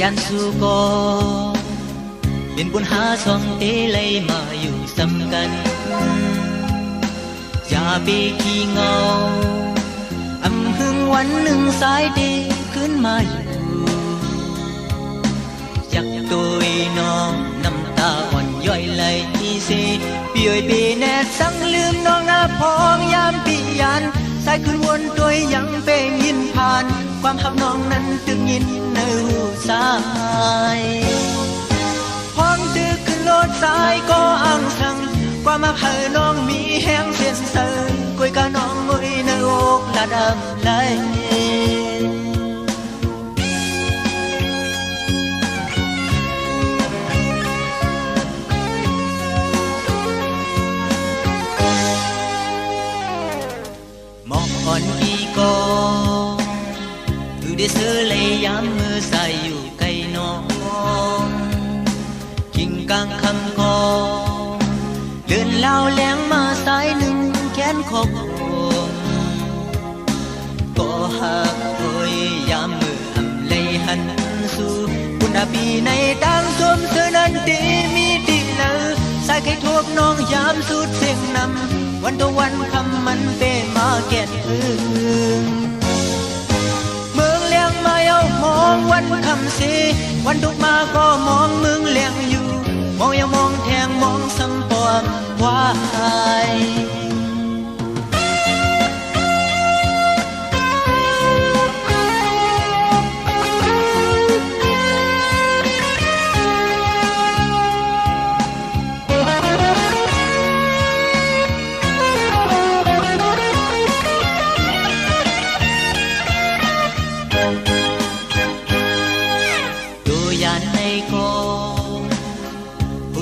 ยันสู้ก็เป็นบุญหาสองเตเลมาอยู่สำกัน อย่าไปขี้เงาอำหึงวันหนึ่งสายเดขึ้นมาอยู่อยากโดยน้องน้ำตาอ่อนย่อยไหลเสปียปีแนดสังลืมน้องหน้าพองยามปียันสายขึ้นวนตัวยังเป็นยินผ่านความหักน้ องนั้นตึงยินในหูสายพร้อมตึกขึ้นรถสายก็อังสังความมาเธอน้องมีแห้งเส้นเสยกวยกะน้องมือในอกละดำไหลมองอ่อนอีกอ คือซื้อเลยยามมือใส่อยู่ใกล้น้องกิ่งกลางคำคอเดินเล่าแหลงมาสายหนึ่งแขนขอบผมก็หักโอยยามมืออำเลยหันสู่บุญปีในดังสวมเสื้อนั้นดีมีดีเลอสายไข่ทวกน้องยามสุดเสียงนำวันต่อวันคำมันเป็นำสิวันทุกมาก็มองมึงเลี้ยงอยู่ มองอย่ามองแทงมองสังปอมวาย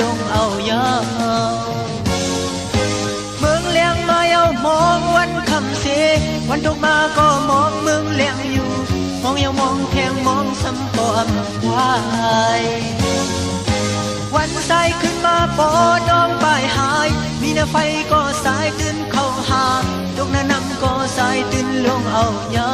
ลงเอายาเมืองเลี้ยงมาเอามองวันคำเสวันตกมาก็มองเมืองเลี้ยงอยู่ มองยามองแทงมองสำปอมวายวันสายขึ้นมาปอน้องไปหาย มีน้ไฟก็สายตื่นเข้าหาดกนั้นนำก็สายตื่นลงเอายา